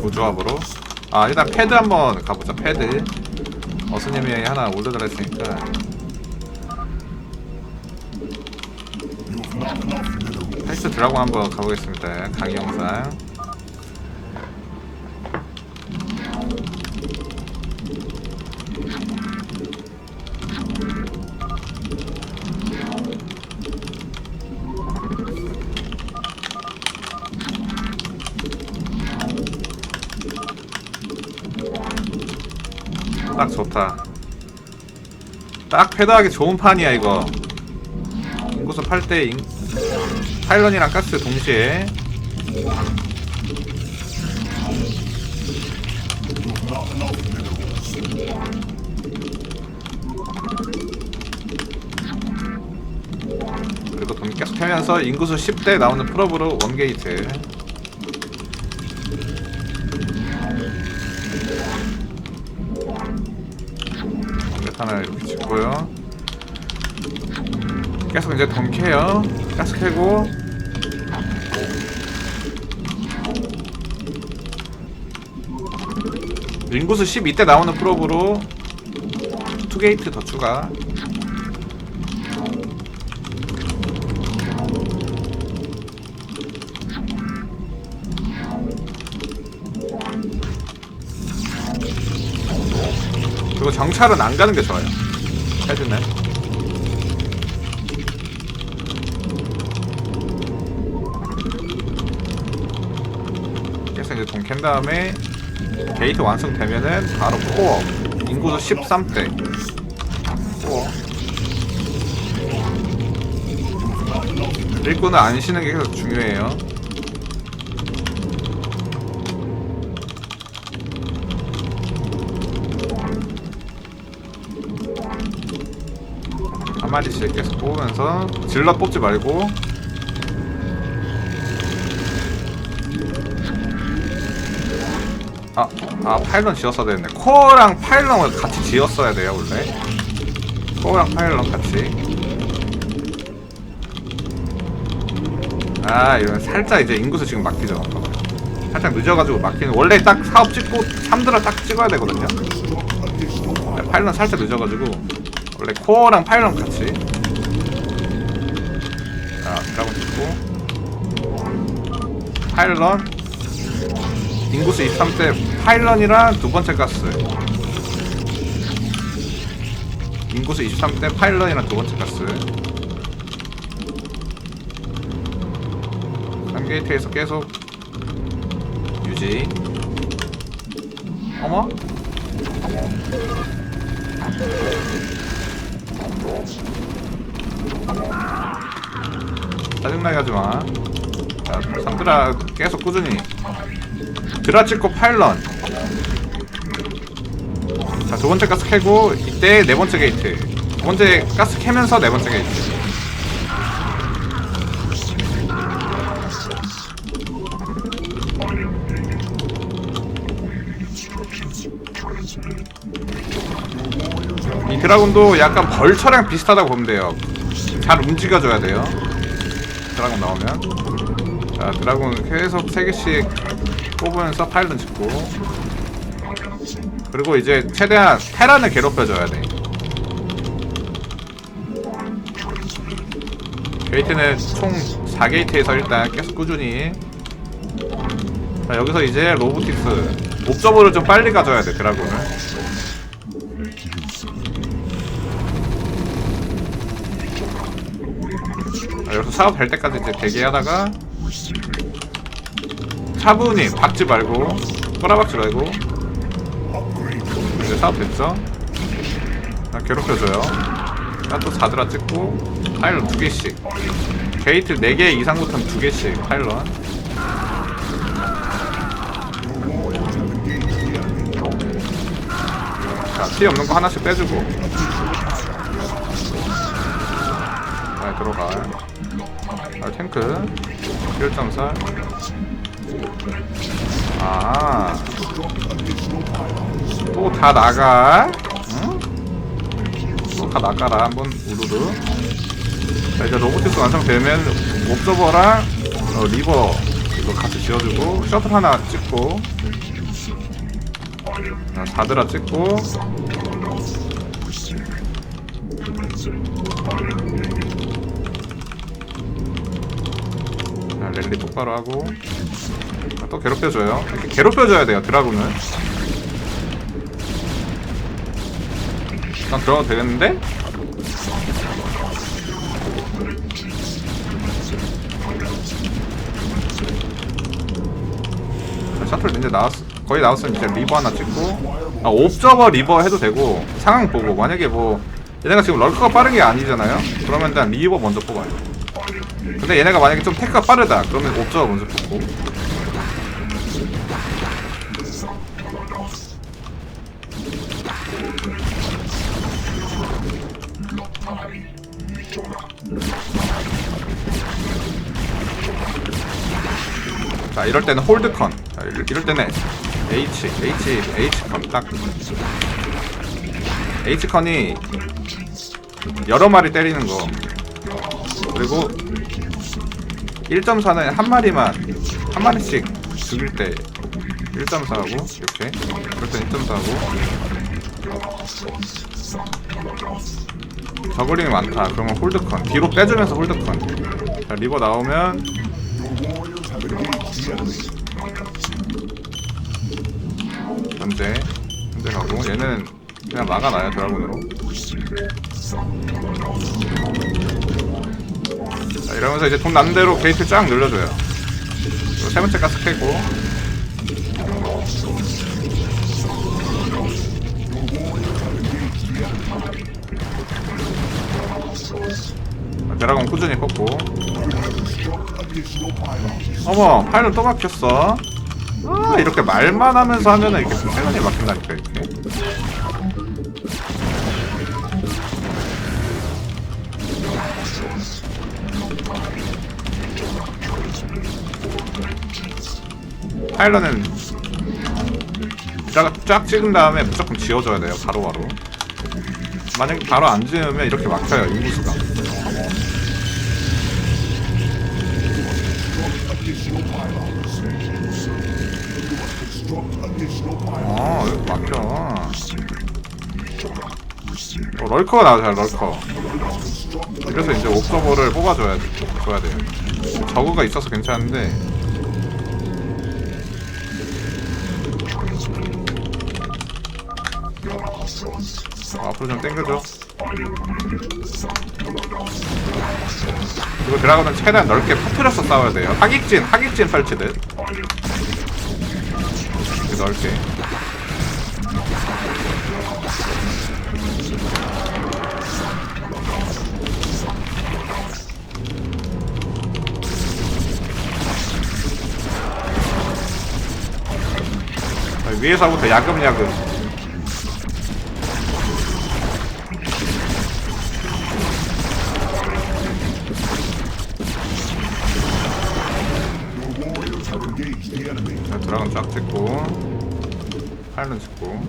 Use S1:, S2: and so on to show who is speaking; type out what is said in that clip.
S1: 두 조합으로. 아 일단 패드 한번 가보자 패드. 어스님이 하나 올려달라 했으니까. 헬스 드라곤 한번 가보겠습니다 강의 영상 딱 좋다. 딱 패드하기 좋은 판이야 이거. 인구수 8대 인... 파일런이랑 가스 동시에 그리고 돈 계속 패면서 인구수 10대 나오는 프로브로 원게이트 짓고요. 계속 이제 돈 캐요. 가스 캐고 인구수 12대 나오는 프로브로 투게이트 더 추가. 그리고 정찰은 안 가는 게 좋아요. 해주네. 그래서 이제 돈 캔 다음에 게이트 완성되면은 바로 코어 인구수 13대 코어 일꾼을 안 쉬는 게 계속 중요해요. 마리씩 계속 뽑으면서 질럿 뽑지 말고. 아, 아 파일런 지었어야 되는데. 코어랑 파일런을 같이 지었어야 돼요 원래. 코어랑 파일런 같이. 아 이런 살짝 이제 인구수 지금 막히죠. 살짝 늦어가지고 막히는 원래 딱 사업 찍고 3드라 딱 찍어야 되거든요. 네, 파일런 살짝 늦어가지고 원래 코어랑 파일런 같이. 자 드라곤 찍고. 파일런 인구수 23대 파일런이랑 두 번째 가스. 인구수 23대 파일런이랑 두 번째 가스. 3게이트에서 계속 유지. 어머? 짜증나게 하지마. 자 상드라 계속 꾸준히. 드라 찍고 파일런. 자 두번째 가스 캐고 이때 네번째 게이트. 두 번째 가스 캐면서 네번째 게이트 이 드라군도 약간 벌처랑 비슷하다고 보면 돼요. 잘 움직여줘야 돼요. 드라군 나오면. 자 드라군 계속 3개씩 뽑으면서 파일런 짓고. 그리고 이제 최대한 테란을 괴롭혀줘야 돼. 게이트는 총 4게이트에서 일단 계속 꾸준히. 자 여기서 이제 로보틱스 옵저버를 좀 빨리 가져야 돼 드라군을 여기서 사업 될 때까지 이제 대기하다가 차분히 박지 말고 꼬라박지 말고 이제 사업 됐죠? 아, 괴롭혀줘요. 또 4드라 찍고 파일런 2개씩. 게이트 4개 이상부터는 2개씩 파일런 자, 피 없는 거 하나씩 빼주고 잘 들어가 아, 탱크 1.4 아. 또 다 나가? 응? 또다 나가라. 한번 우르르. 자, 이제 로보틱스 완성되면 옵저버랑 어, 리버 이거 같이 지어주고 셔틀 하나 찍고 자, 자드라 찍고 자, 랠리 똑바로 하고. 자, 또 괴롭혀줘요. 이렇게 괴롭혀줘야 돼요 드라군은 일단 들어가도 되겠는데? 자, 셔틀 이제 나왔 거의 나왔으면 이제 리버 하나 찍고. 아, 옵저버 리버 해도 되고 상황 보고. 만약에 뭐 얘네가 지금 럴커가 빠른 게 아니잖아요? 그러면 일단 리버 먼저 뽑아요 근데 얘네가 만약에 좀 테크가 빠르다. 그러면 옵저버 먼저 뽑고. 자 이럴 때는 홀드컨 자, 이럴 때는 H H H컨 딱. H컨이 여러 마리 때리는 거. 그리고 1.4는 한 마리만 한 마리씩 죽일 때 1.4하고 이렇게. 그럴 때 1.4하고. 저글링이 많다. 그러면 홀드컨. 뒤로 빼주면서 홀드컨. 자 리버 나오면 현재 현재 가고. 얘는 그냥 막아놔요 드라군으로 자 이러면서 이제 돈 나는 대로 게이트 쫙 늘려줘요. 세 번째 가스 캐고. 자, 드라군 꾸준히 뽑고. 어머 파일럿 또 막혔어. 아 이렇게 말만 하면서 하면은 이렇게 패런이 막힌다니까 이렇게 파일럿은 쫙, 쫙 찍은 다음에 무조건 지워줘야 돼요 바로 바로. 만약에 바로 안 지으면 이렇게 막혀요 인구수가. 아 여기 막혀. 어, 럴커가 나와요 럴커. 그래서 이제 옥저버를 뽑아줘야 돼, 줘야 돼요. 저그가 있어서 괜찮은데 앞으로 좀 당겨줘. 이거 드라곤은 최대한 넓게 퍼뜨려서 싸워야 돼요. 하객진 하객진 펼치듯 이렇게 넓게. 아, 위에서부터 야금야금 자, 드라곤 쫙 찍고 파일런 찍고.